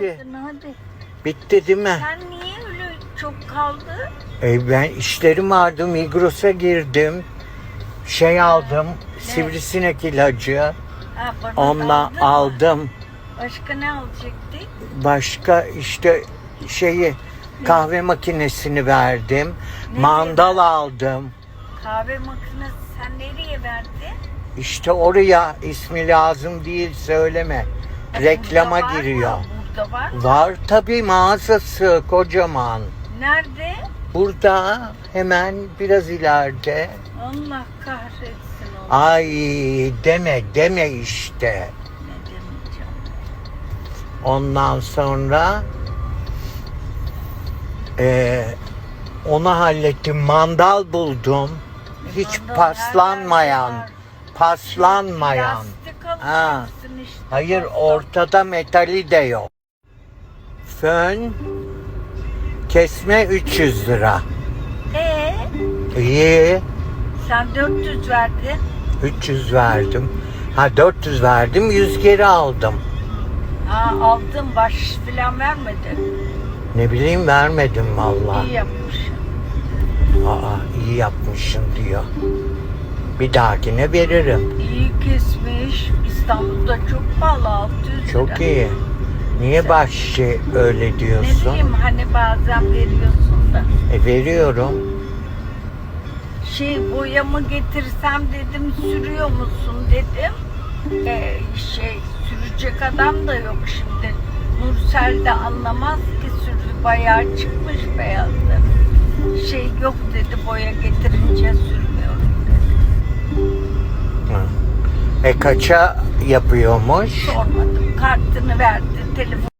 Bitti. Hadi. Bitti değil mi? Sen niye öyle çok kaldı? E ben işlerim vardı. Migros'a girdim. Şey aldım. Sivrisinek ilacı. Ha, bana Onunla aldın mı? aldım. Başka ne alacaktık? Başka işte şeyi kahve makinesini verdim. Nereye Mandal aldım. Kahve makinesi sen nereye verdin? İşte oraya ismi lazım değil söyleme. Reklama burada var mı? giriyor. Burada var. mı? Var tabii mağazası kocaman. Nerede? Burada hemen biraz ileride. Allah kahretsin onu. Ay deme deme işte. Ne demeyeceğim. Ondan sonra eee onu hallettim. Mandal buldum. Hiç Mandal paslanmayan, her yerde var. paslanmayan. Ha. alacaksın işte. Hayır ortada metali de yok. Fön kesme 300 lira. Ee, İyi. sen 400 verdin. 300 verdim. Ha 400 verdim 100 geri aldım. Ha aldın baş filan vermedin. Ne bileyim vermedim vallahi. İyi yapmışsın. Aa iyi yapmışsın diyor. Bir dahakine veririm. İyi kesmiş. İstanbul'da çok pahalı 600 lira. Çok iyi. Niye başçı öyle Ne diyorsun? bileyim hani bazen veriyorsun da. E veriyorum. Şey boyamı getirsem dedim sürüyor musun dedim. Ee, şey sürecek adam da yok şimdi. Nursel de anlamaz ki sürü bayağı çıkmış beyazdı. Şey yok dedi boya getirince sürmüyorum E kaça yapıyormuş? Sormadım kartını verdi telefon